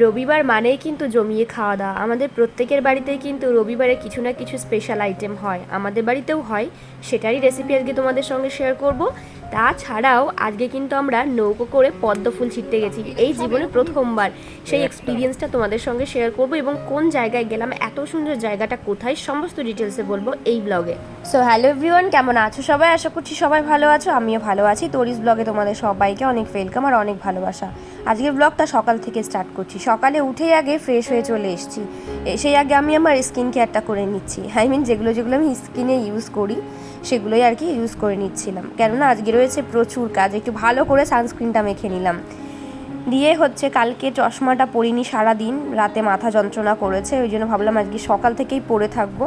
রবিবার মানেই কিন্তু জমিয়ে খাওয়া দাওয়া। আমাদের প্রত্যেকের বাড়িতেই কিন্তু রবিবারে কিছু না কিছু স্পেশাল আইটেম হয়। আমাদের বাড়িতেও হয়, সেটারই রেসিপি আজকে তোমাদের সঙ্গে শেয়ার করব। তাছাড়াও আজকে কিন্তু আমরা নৌকো করে পদ্ম ফুল ছিটতে গেছি। এই জীবনে প্রথমবার। সেই এক্সপিরিয়েন্সটা তোমাদের সঙ্গে শেয়ার করব এবং কোন জায়গায় গেলাম, এত সুন্দর জায়গাটা কোথায়, সমস্ত ডিটেলসে বলব এই ব্লগে সো হ্যালো এভরিওয়ান কেমন আছো সবাই? আশা করছি সবাই ভালো আছো, আমিও ভালো আছি। তোরিস ব্লগে তোমাদের সবাইকে অনেক ওয়েলকাম আর অনেক ভালোবাসা। আজকের ব্লগটা সকাল থেকে স্টার্ট করছি। সকালে উঠেই আগে ফ্রেশ হয়ে চলে এসেছি। সেই আগে আমি আমার স্কিন কেয়ারটা করে নিচ্ছি। আই মিন যেগুলো যেগুলো আমি স্কিনে ইউজ করি। সেগুলোই আর কি ইউজ করে নিচ্ছিলাম। কেননা আজকে রয়েছে প্রচুর কাজ, একটু ভালো করে সানস্ক্রিনটা মেখে নিলাম। দিয়ে হচ্ছে কালকে চশমাটা পরিনি সারা দিন রাতে মাথা যন্ত্রণা করেছে, ওই জন্য ভাবলাম আজকে সকাল থেকেই পরে থাকব।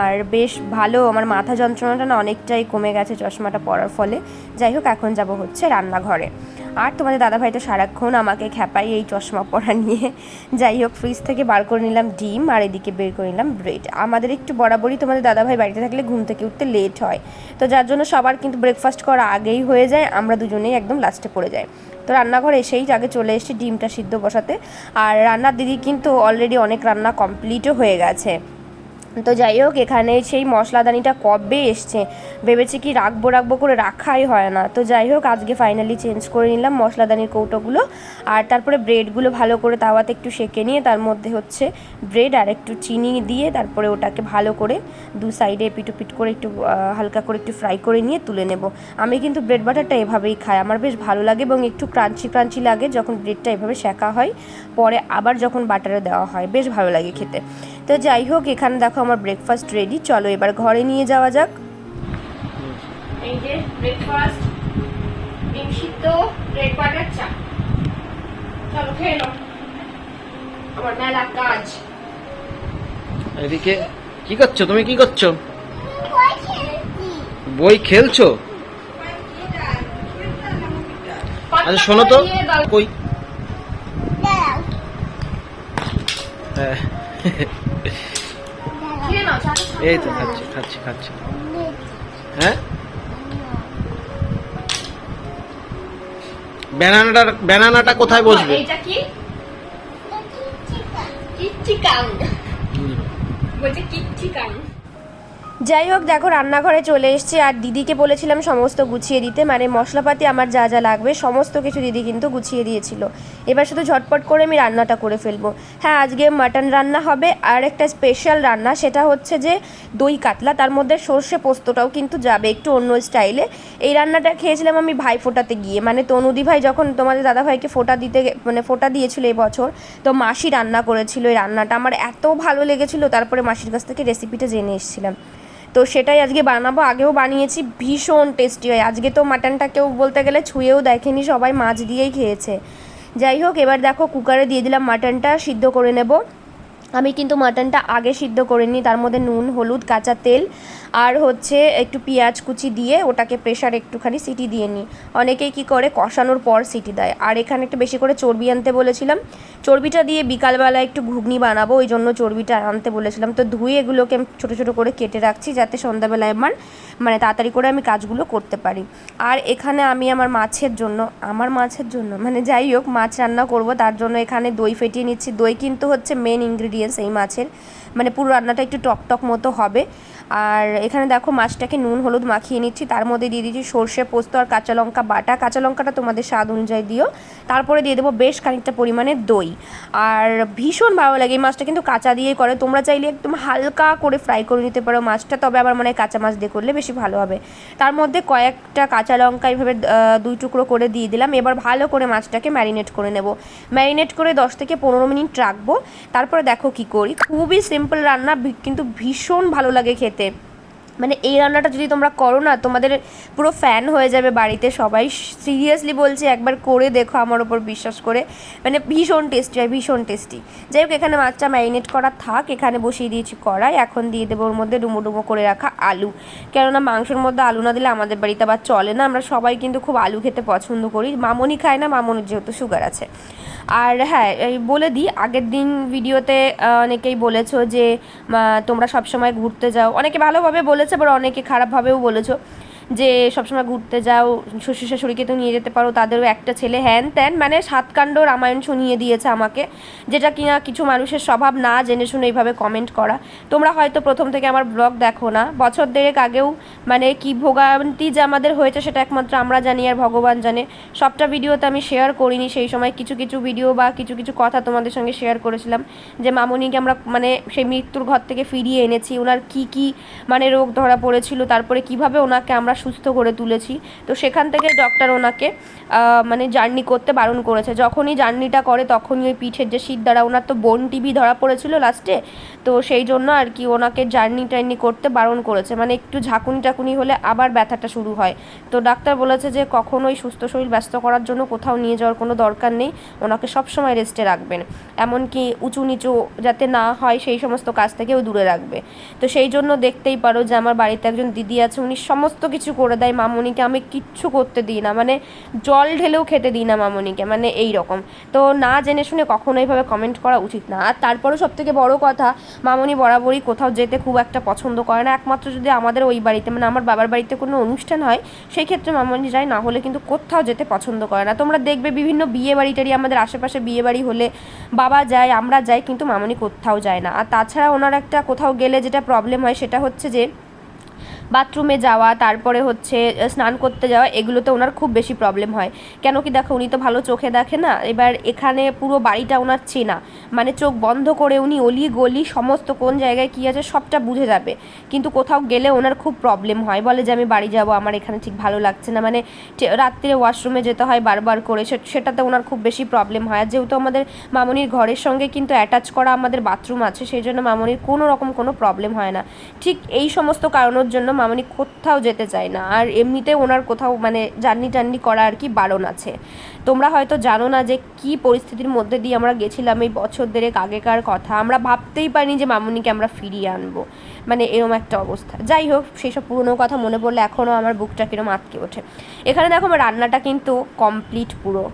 আর বেশ ভালো, আমার মাথা যন্ত্রণাটা না অনেকটাই কমে গেছে চশমাটা পরার ফলে। যাই হোক, এখন যাব হচ্ছে রান্নাঘরে। আর তোমাদের দাদাভাই তো সারাক্ষণ আমাকে খ্যাপাই এই চশমা পরা নিয়ে। যাই হোক ফ্রিজ থেকে বার করে নিলাম ডিম আর এদিকে বের করে নিলাম ব্রেড আমাদের একটু বরাবরই তোমাদের দাদাভাই বাড়িতে থাকলে ঘুম থেকে উঠতে লেট হয়। তো যার জন্য সবার কিন্তু ব্রেকফাস্ট করা আগেই হয়ে যায়, আমরা দুজনেই একদম লাস্টে পড়ে যাই। তো রান্নাঘরে এসেই আগে চলে এসেছি ডিমটা সিদ্ধ বসাতে। আর রান্নার দিদি কিন্তু অলরেডি অনেক রান্না কমপ্লিটও হয়ে গেছে। তো যাই হোক এখানে সেই মশলাদানিটা কবে এসছে? ভেবেছি কি রাখব রাখব করে রাখাই হয় না। তো যাই হোক আজকে ফাইনালি চেঞ্জ করে নিলাম মশলাদানির কৌটোগুলো। আর তারপরে ব্রেডগুলো ভালো করে তাওয়াতে একটু সেকে নিয়ে, তার মধ্যে হচ্ছে ব্রেড আর একটু চিনি দিয়ে তারপরে ওটাকে ভালো করে দু সাইডে পিট করে একটু হালকা করে একটু ফ্রাই করে নিয়ে তুলে নেব। আমি কিন্তু ব্রেড বাটারটা এভাবেই খাই। আমার বেশ ভালো লাগে এবং একটু ক্রাঞ্চি ক্রাঞ্চি লাগে যখন ব্রেডটা এভাবে সেকা হয়। পরে আবার যখন বাটারে দেওয়া হয়, বেশ ভালো লাগে খেতে। তো যাই হোক এখানে দেখো আমার ব্রেকফাস্ট রেডি চলো এবার ঘরে নিয়ে যাওয়া যাক। এই যে ব্রেকফাস্ট ডিম সিদ্ধ ব্রেড বাটার চা। চলো খেয়ে নাও। আমার মেলা কাজ। এদিকে কি করছ? তুমি কি করছ? বই খেলছো। আচ্ছা শোনো তো কই? হ্যাঁ, এই তো খাচ্ছি খাচ্ছি খাচ্ছি। হ্যাঁ? ব্যানানাটা ব্যানানাটা কোথায় বসবে? এটা কি? কিচ্ছি কাং বলছে কিচ্ছি কাং যাই হোক, দেখো, রান্নাঘরে চলে এসেছি। আর দিদিকে বলেছিলাম সমস্ত গুছিয়ে দিতে। মানে মশলাপাতি আমার যা যা লাগবে, সমস্ত কিছু দিদি কিন্তু গুছিয়ে দিয়েছিল। এবার শুধু ঝটপট করে আমি রান্নাটা করে ফেলব। হ্যাঁ আজকে মাটন রান্না হবে। আর একটা স্পেশাল রান্না, সেটা হচ্ছে যে দই কাতলা, তার মধ্যে সর্ষে পোস্তটাও কিন্তু যাবে একটু অন্য স্টাইলে এই রান্নাটা খেয়েছিলাম আমি ভাই ফোটাতে গিয়ে। মানে তনুদি ভাই যখন তোমাদের দাদা ভাইকে ফোটা দিতে মানে ফোটা দিয়েছিল এই বছর, তো মাসি রান্না করেছিল এই রান্নাটা। আমার এত ভালো লেগেছিল, তারপরে মাসির কাছ থেকে রেসিপিটা জেনে এসেছিলাম। তো সেটাই আজকে বানাবো। আগেও বানিয়েছি, ভীষণ টেস্টি হয়। আজকে তো মাটনটা কেউ বলতে গেলে ছুঁয়েও দেখেনি, সবাই মাছ দিয়েই খেয়েছে। যাই হোক, এবার দেখো কুকারে দিয়ে দিলাম মাটনটা সিদ্ধ করে নেব। আমি কিন্তু মাটনটা আগে সিদ্ধ করে নিই। তার মধ্যে নুন, হলুদ, কাঁচা তেল আর হচ্ছে একটু পেঁয়াজ কুচি দিয়ে ওটাকে প্রেশার একটুখানি সিটি দিয়ে নিই। অনেকেই কি করে, কষানোর পর সিটি দেয়। আর এখানে একটু বেশি করে চর্বি আনতে বলেছিলাম। চর্বিটা দিয়ে বিকালবেলা একটু ঘুগনি বানাবো, ওই জন্য চর্বিটা আনতে বলেছিলাম। তো ধুয়ে এগুলোকে আমি ছোটো ছোটো করে কেটে রাখছি যাতে সন্ধ্যাবেলায় আমার মানে তাড়াতাড়ি করে আমি কাজগুলো করতে পারি। আর এখানে আমি আমার মাছের জন্য, আমার মাছের জন্য মানে যাই হোক, মাছ রান্না করব, তার জন্য এখানে দই ফেটিয়ে নিচ্ছি। দই কিন্তু হচ্ছে মেন ইনগ্রিডিয়েন্টস এই মাছের। মানে পুরো রান্নাটা একটু টকটক টক মতো হবে। আর এখানে দেখো মাছটাকে নুন, হলুদ মাখিয়ে নিচ্ছি। তার মধ্যে দিয়ে দিচ্ছি সর্ষে পোস্ত আর কাঁচা লঙ্কা বাটা। কাঁচা লঙ্কাটা তোমাদের স্বাদ অনুযায়ী দিও। তারপরে দিয়ে দেবো বেশ খানিকটা পরিমাণে দই। আর ভীষণ ভালো লাগে এই মাছটা, কিন্তু কাঁচা দিয়েই করে। তোমরা চাইলে একদম হালকা করে ফ্রাই করে নিতে পারো মাছটা, তবে আবার মনে হয় কাঁচা মাছ দিয়ে করলে বেশি ভালো হবে। তার মধ্যে কয়েকটা কাঁচা লঙ্কা এইভাবে দুই টুকরো করে দিয়ে দিলাম। এবার ভালো করে মাছটাকে ম্যারিনেট করে নেব। ম্যারিনেট করে দশ থেকে পনেরো মিনিট রাখব। তারপরে দেখো কি করি। খুবই সিম্পল রান্না কিন্তু ভীষণ ভালো লাগে খেতে। মানে এই রান্নাটা যদি তোমরা করো না, তোমাদের পুরো ফ্যান হয়ে যাবে বাড়িতে সবাই। সিরিয়াসলি বলছি, একবার করে দেখো আমার ওপর বিশ্বাস করে। মানে ভীষণ টেস্টি হয়, ভীষণ টেস্টি যাই হোক, এখানে মাছটা ম্যারিনেট করা থাক। এখানে বসিয়ে দিয়েছি কড়াই। এখন দিয়ে দেবো ওর মধ্যে ডুমো ডুমো করে রাখা আলু। কেননা মাংসের মধ্যে আলু না দিলে আমাদের বাড়িতে আবার চলে না। আমরা সবাই কিন্তু খুব আলু খেতে পছন্দ করি। মামনি খায় না, মামনির যেহেতু সুগার আছে। আর হ্যাঁ বলে দিই, আগের দিন ভিডিওতে অনেকেই বলেছ যে তোমরা সবসময় ঘুরতে যাও। অনেকে ভালোভাবে বলেছে, আবার অনেকে খারাপভাবেও বলেছ। যে সবসময় ঘুরতে যাও, শ্বশুর শাশুড়িকে তো নিয়ে যেতে পারো, তাদেরও একটা ছেলে হ্যান ত্যান মানে সাতকাণ্ড রামায়ণ শুনিয়ে দিয়েছে আমাকে, যেটা কিনা কিছু মানুষের স্বভাব না জেনে শুনে এইভাবে কমেন্ট করা। তোমরা হয়তো প্রথম থেকে আমার ব্লগ দেখো না, বছর দেড়েক আগেও মানে কি ভোগান্তি যে আমাদের হয়েছে সেটা একমাত্র আমরা জানি আর ভগবান জানে। সবটা ভিডিওতে আমি শেয়ার করিনি, সেই সময় কিছু কিছু ভিডিও বা কিছু কিছু কথা তোমাদের সঙ্গে শেয়ার করেছিলাম, যে মামনিকে আমরা মানে সেই মৃত্যুর ঘর থেকে ফিরিয়ে এনেছি, ওনার কি কি মানে রোগ ধরা পড়েছিল, তারপরে কীভাবে ওনাকে আমরা সুস্থ করে তুলেছি। তো সেখান থেকে ডক্টর ওনাকে মানে জার্নি করতে বারণ করেছে। যখনই জার্নিটা করে তখনই ওই পিঠের যে শীত দ্বারা ওনার তো বোন টিভি ধরা পড়েছিল লাস্টে তো সেই জন্য আর কি ওনাকে জার্নি টার্নি করতে বারণ করেছে। মানে একটু ঝাঁকুনি টাকুনি হলে আবার ব্যথাটা শুরু হয়। তো ডাক্তার বলেছে যে কখনোই সুস্থ শরীর ব্যস্ত করার জন্য কোথাও নিয়ে যাওয়ার কোনো দরকার নেই। ওনাকে সবসময় রেস্টে রাখবেন। এমনকি উঁচু নিচু যাতে না হয় সেই সমস্ত কাজ থেকেও দূরে রাখবে। তো সেই জন্য দেখতেই পারো যে আমার বাড়িতে একজন দিদি আছে। উনি সমস্ত কিছু করে দেয় মামনিকে, আমি কিচ্ছু করতে দিই না। মানে জল ঢেলেও খেতে দিই না মামনিকে মানে এই রকম। তো না জেনে শুনে কখনো এইভাবে কমেন্ট করা উচিত না। আর তারপরেও সব থেকে বড় কথা, মামনি বরাবরই কোথাও যেতে খুব একটা পছন্দ করে না। একমাত্র যদি আমাদের ওই বাড়িতে মানে আমার বাবার বাড়িতে কোনো অনুষ্ঠান হয়, সেই ক্ষেত্রে মামনি যায়, না হলে কিন্তু কোথাও যেতে পছন্দ করে না। তোমরা দেখবে বিভিন্ন বিয়ে বাড়ি টাড়ি, আমাদের আশেপাশে বিয়ে বাড়ি হলে বাবা যায়, আমরা যাই, কিন্তু মামনি কোথাও যায় না। আর তাছাড়া ওনার একটা কোথাও গেলে যেটা প্রবলেম হয়, সেটা হচ্ছে যে বাথরুমে যাওয়া, তারপরে হচ্ছে স্নান করতে যাওয়া, এগুলোতে ওনার খুব বেশি প্রবলেম হয়। কেন কি দেখো, উনি তো ভালো চোখে দেখে না? এবার এখানে পুরো বাড়িটা ওনার চেনা। মানে চোখ বন্ধ করে উনি অলি গলি সমস্ত কোন জায়গায় কী আছে সবটা বুঝে যাবে। কিন্তু কোথাও গেলে ওনার খুব প্রবলেম হয়। বলে যে, আমি বাড়ি যাব, আমার এখানে ঠিক ভালো লাগছে না। মানে রাত্রে ওয়াশরুমে যেতে হয় বারবার করে। সেটাতে ওনার খুব বেশি প্রবলেম হয়। আর যেহেতু আমাদের মামনির ঘরের সঙ্গে কিন্তু অ্যাটাচ করা আমাদের বাথরুম আছে, সেই জন্য মামনির কোনো রকম কোনো প্রবলেম হয় না। ঠিক এই সমস্ত কারণের জন্য মামনি কোথাও যেতে চায় না। আর এমনিতে ওনার কোথাও মানে জার্নি টার্নি করা আর কি বারণ আছে। তোমরা হয়তো জানো না যে কি পরিস্থিতির মধ্যে দিয়ে আমরা গেছিলাম এই বছর দেড়েক আগেকার কথা। আমরা ভাবতেই পারিনি যে মামনিকে আমরা ফিরিয়ে আনব। মানে এরম একটা অবস্থা। যাই হোক সেই সব পুরনো কথা মনে পড়লে এখনও আমার বুকটা কিরম আটকে ওঠে। এখানে দেখো আমার রান্নাটা কিন্তু কমপ্লিট পুরো।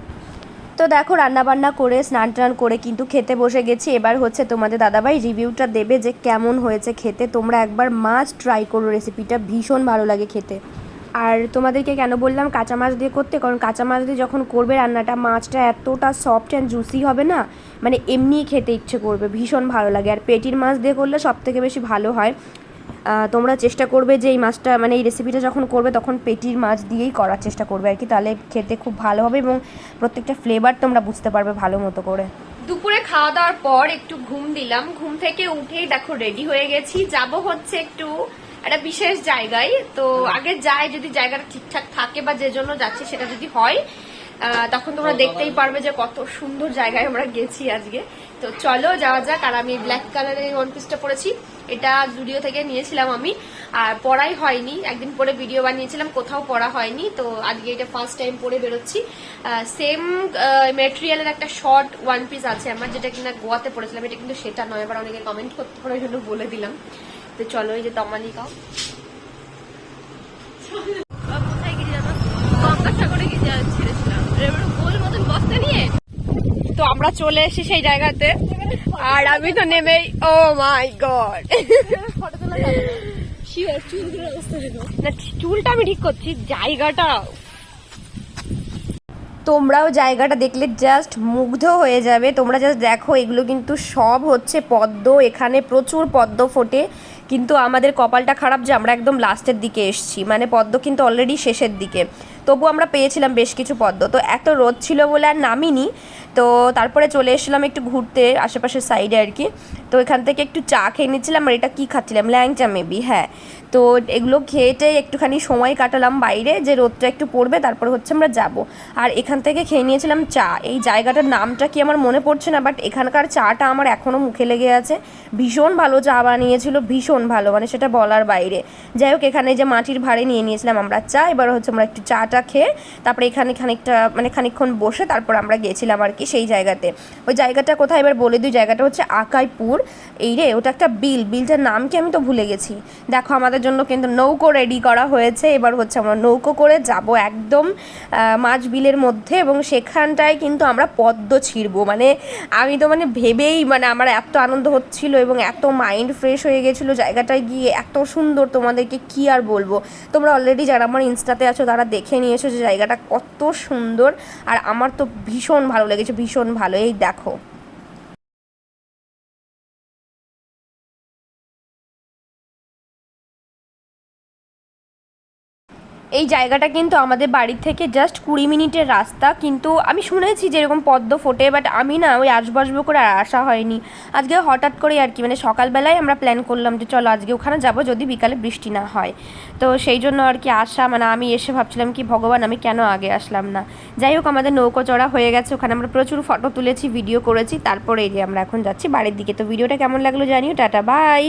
তো দেখো রান্না বান্না করে, স্নান টান করে কিন্তু খেতে বসে গেছি। এবার হচ্ছে তোমাদের দাদাভাই রিভিউটা দেবে যে কেমন হয়েছে খেতে। তোমরা একবার মাছ ট্রাই করো রেসিপিটা ভীষণ ভালো লাগে খেতে। আর তোমাদেরকে কেন বললাম, কাঁচা মাছ দিয়ে করতে? কারণ কাঁচা মাছ দিয়ে যখন করবে রান্নাটা, মাছটা এতটা সফট অ্যান্ড জুসি হবে না মানে এমনিই খেতে ইচ্ছে করবে, ভীষণ ভালো লাগে। আর পেটির মাছ দিয়ে করলে সব থেকে বেশি ভালো হয়। তোমরা চেষ্টা করবে যে এই মাছটা মানে এই রেসিপিটা যখন করবে তখন পেটির মাছ দিয়েই করার চেষ্টা করবে আর কি। তাহলে খেতে খুব ভালো হবে এবং প্রত্যেকটা ফ্লেভার তোমরা বুঝতে পারবে ভালো মতো করে। দুপুরে খাওয়া দাওয়ার পর একটু ঘুম দিলাম। ঘুম থেকে উঠেই দেখো রেডি হয়ে গেছি। যাব হচ্ছে একটু একটা বিশেষ জায়গায়। তো আগে যাই যদি জায়গাটা ঠিকঠাক থাকে বা যে জন্য যাচ্ছি সেটা যদি হয় তখন তোমরা দেখতেই পারবে যে কত সুন্দর জায়গায় আমরা গেছি আজকে। তো চলো যাওয়া যাক। আর আমি ব্ল্যাক কালারের ওয়ান পিসটা পরেছি এটা জুডিও থেকে নিয়েছিলাম আমি, আর পড়াই হয়নি। একদিন পরে ভিডিও বানিয়েছিলাম, কোথাও পড়া হয়নি। তো আজকে এটা ফার্স্ট টাইম পরে বেরোচ্ছি। সেম মেটেরিয়ালের একটা শর্ট ওয়ান পিস আছে আমার, যেটা কিনা গোয়াতে পড়েছিলাম। এটা কিন্তু সেটা নয়, এবার অনেকে কমেন্ট করতে পারার জন্য বলে দিলাম। তো চলো এই যে তমালিকাও কোথায় গেছি জানো গঙ্গাসাগরে গেছি আর ছেড়েছিলাম এবার গোল মতন বস্তা নিয়ে তো আমরা চলে এসেছি সেই জায়গাতে। আর আমি তো নেমেই ও মাই গড না চুলটা আমি ঠিক করছি জায়গাটা। তোমরাও জায়গাটা দেখলে জাস্ট মুগ্ধ হয়ে যাবে। তোমরা জাস্ট দেখো এগুলো কিন্তু সব হচ্ছে পদ্ম। এখানে প্রচুর পদ্ম ফোটে। কিন্তু আমাদের কপালটা খারাপ যে আমরা একদম লাস্টের দিকে এসছি। মানে পদ্ম কিন্তু অলরেডি শেষের দিকে। তবু আমরা পেয়েছিলাম বেশ কিছু পদ্ম। তো এত রোদ ছিল বলে আর নামিনি। তো তারপরে চলে এসেছিলাম একটু ঘুরতে আশেপাশের সাইডে আর কি। তো এখান থেকে একটু চা খেয়ে নিচ্ছিলাম আর এটা কী খাচ্ছিলাম? ল্যাংচা মেবি হ্যাঁ। তো এগুলো খেয়েটে একটুখানি সময় কাটালাম বাইরে যে রোদটা একটু পড়বে, তারপর হচ্ছে আমরা যাব। আর এখান থেকে খেয়ে নিয়েছিলাম চা। এই জায়গাটার নামটা কি আমার মনে পড়ছে না বাট এখানকার চাটা আমার এখনও মুখে লেগে আছে। ভীষণ ভালো চা বানিয়েছিল, ভীষণ ভালো মানে সেটা বলার বাইরে। যাই হোক, এখানে যে মাটির ভাড়ে নিয়ে নিয়েছিলাম আমরা চা, এবার হচ্ছে আমরা একটু চাটা খেয়ে তারপরে এখানে খানিকটা মানে খানিকক্ষণ বসে তারপর আমরা গেছিলাম আর কি সেই জায়গাতে। ওই জায়গাটা কোথায়? এবার বলে দিই, জায়গাটা হচ্ছে আকাইপুর। এই রে, ওটা একটা বিল, বিলটার নাম কি আমি তো ভুলে গেছি। দেখো, আমাদের জন্য কিন্তু নৌকো রেডি করা হয়েছে। এবার হচ্ছে আমরা নৌকো করে যাব একদম মাছ বিলের মধ্যে এবং সেখানটায় কিন্তু আমরা পদ্ম ছিঁড়বো। মানে আমি তো মানে ভেবেই মানে আমার এত আনন্দ হচ্ছিল এবং এত মাইন্ড ফ্রেশ হয়ে গেছিল জায়গাটায় গিয়ে। এত সুন্দর তোমাদেরকে কি আর বলব? তোমরা অলরেডি যারা আমার ইনস্টাতে আছো, তারা দেখে নিয়েছো যে জায়গাটা কত সুন্দর। আর আমার তো ভীষণ ভালো লেগেছে, ভীষণ ভালো। এই দেখো। এই জায়গাটা কিন্তু আমাদের বাড়ির থেকে জাস্ট কুড়ি মিনিটের রাস্তা। কিন্তু আমি শুনেছি যে এরকম পদ্ম ফোটে বাট আমি না ওই আসব করে আর আসা হয়নি। আজকে হঠাৎ করে আর কি মানে সকালবেলায় আমরা প্ল্যান করলাম যে চলো আজকে ওখানে যাব যদি বিকালে বৃষ্টি না হয়। তো সেই জন্য আর কি আসা মানে আমি এসে ভাবছিলাম কি ভগবান, আমি কেন আগে আসলাম না? যাই হোক, আমাদের নৌকো চড়া হয়ে গেছে, ওখানে আমরা প্রচুর ফটো তুলেছি ভিডিও করেছি, তারপরে এই যে আমরা এখন যাচ্ছি বাড়ির দিকে। তো ভিডিওটা কেমন লাগল জানিও, টাটা বাই